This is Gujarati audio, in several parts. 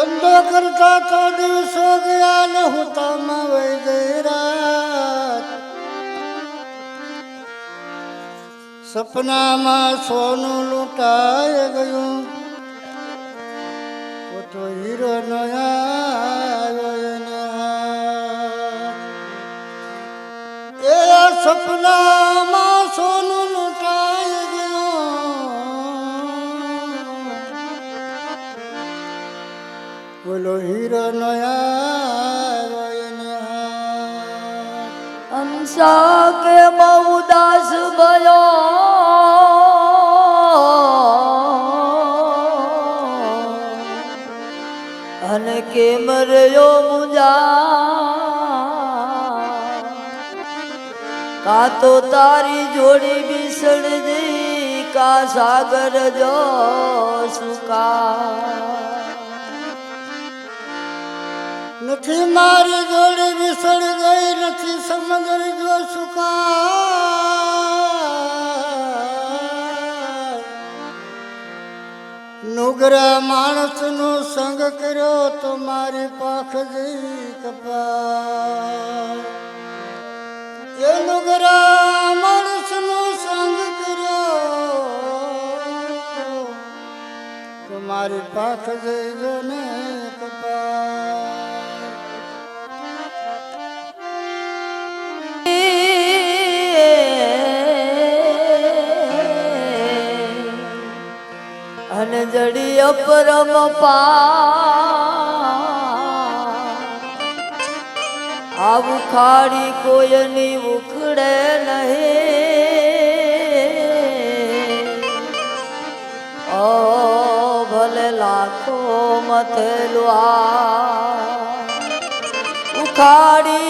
ધંધો કરતા તો દિવસો ગયા ને હું તામાં વહી ગઈ રાત. સપનામાં સોનું લૂંટાઈ ગયું. તો હીરો ન આવ્યો હંસા કે ઉદાસ ભયો. અને કેમ રહ્યો મુજા? કા તો તારી જોડી બિસડજી કા સાગર જો સુકા? નથી મારી જોડી વિસળ ગઈ, નથી સમંદર જો સુકા નુગરા માણસનો સંગ કર્યો તો મારી પાખ જઈ કપાય. એ નુગરા માણસનો સંગ કર્યો તો મારી પાખ જઈ જો ને અને જડી અપરમ આવું ખાડી કોયની ઉખડે નહીં. ઓ ભલે લાખો મથેલું આ. ઉખાડી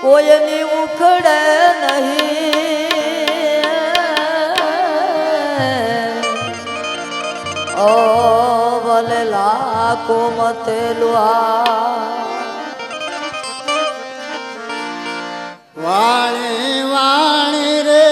કોયની ઉખડે નહીં. ભલે લાખો મથેલું આ વાણી વાણી રે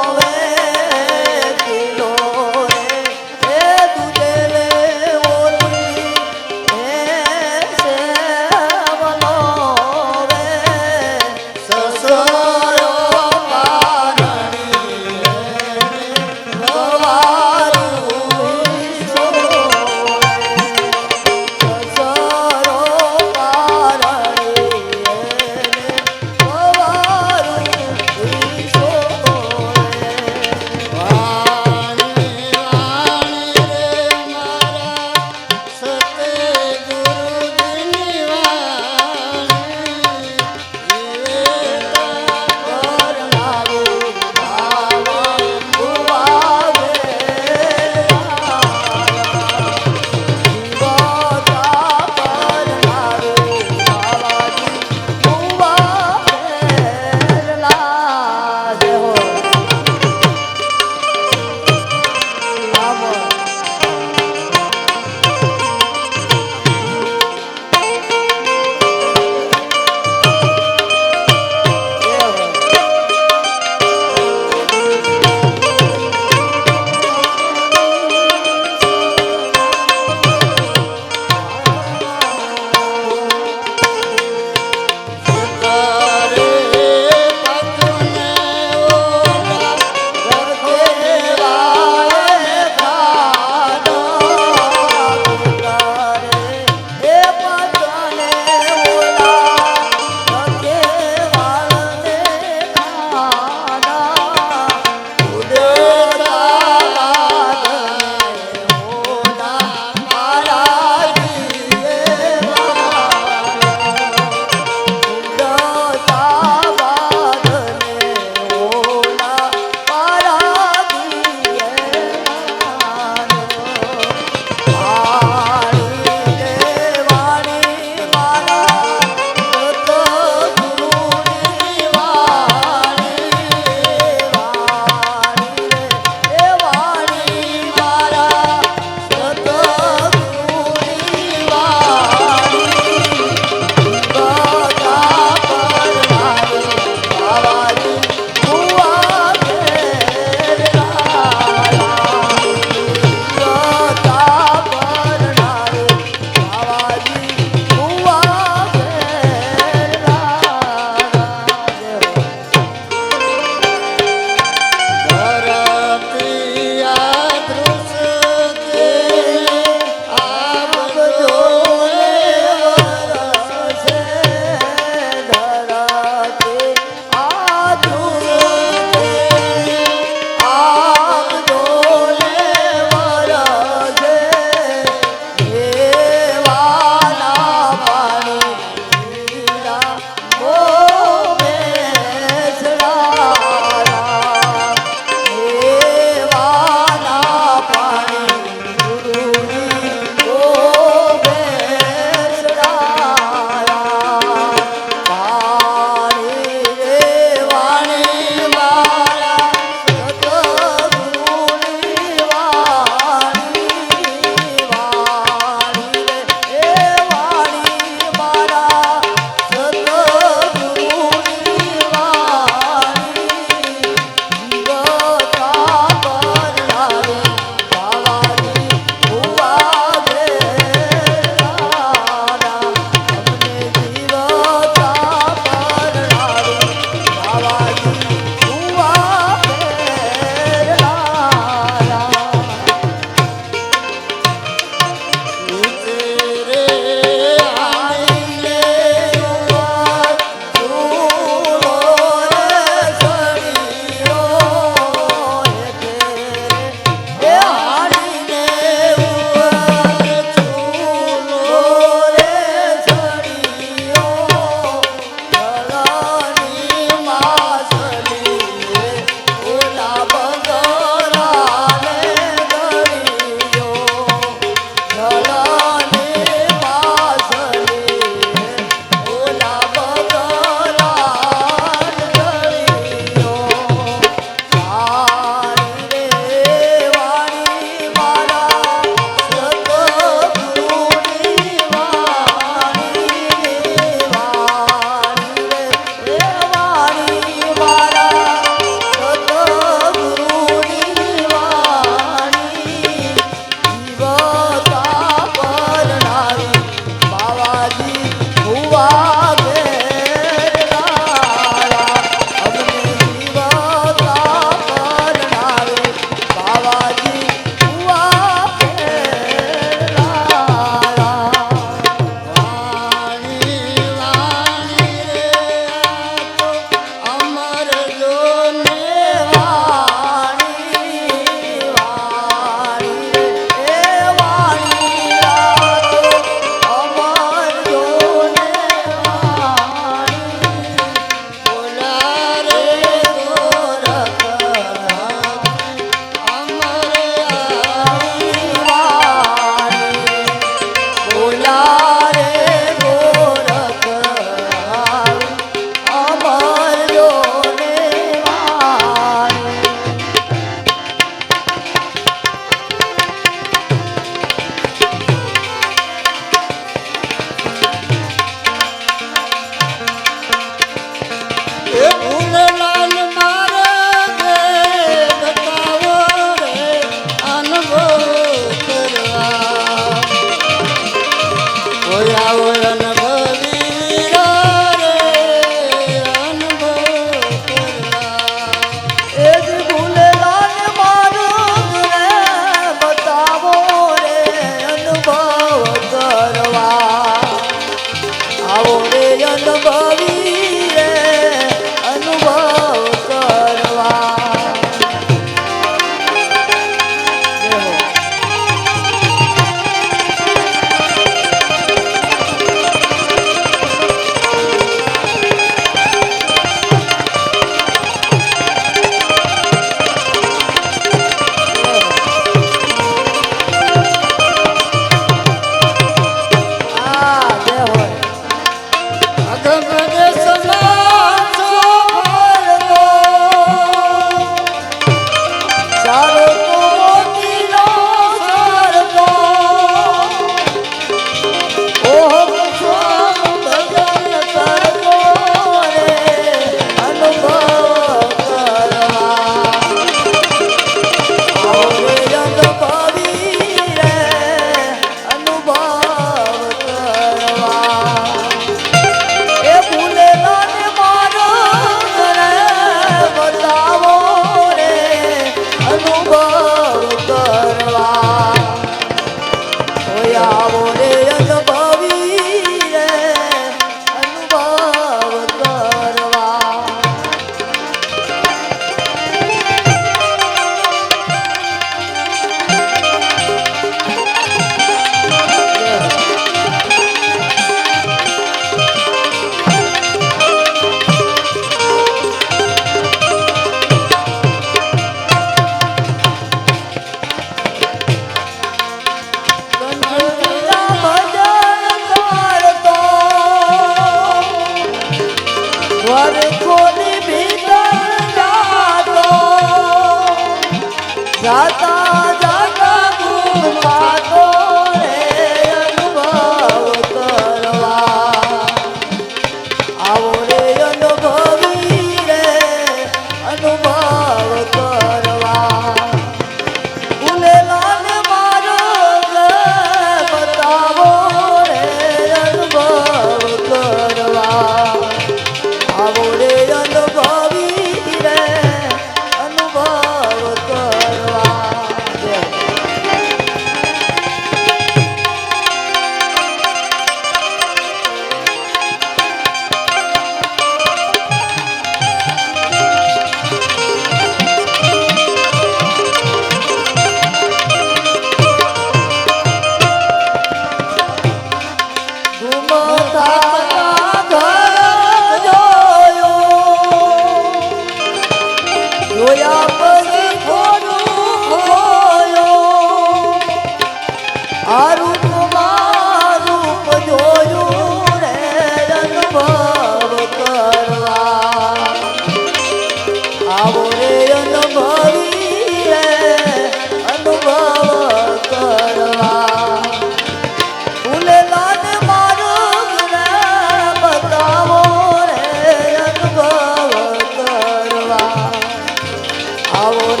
favor.